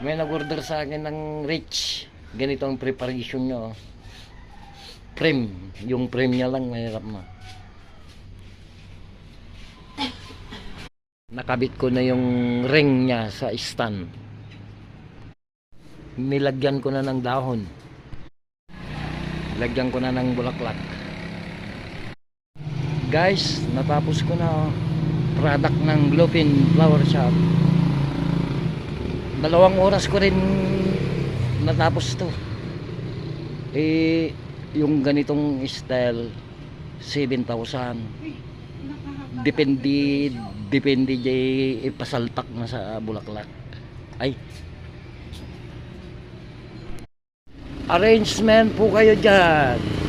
May nag-order sa akin ng rich. Ganito ang preparation nyo. oh. Yung frame niya lang mahirap na. Nakabit ko na yung ring niya sa stand. Nilagyan ko na ng dahon. Lagyan ko na ng bulaklak. Guys, natapos ko na oh. product ng Bluefin Flower Shop. Dalawang oras ko rin natapos to. Eh, yung ganitong style, 7,000. Depende, depende jay ipasaltak na sa bulaklak. Ay. Arrangement po kayo dyan.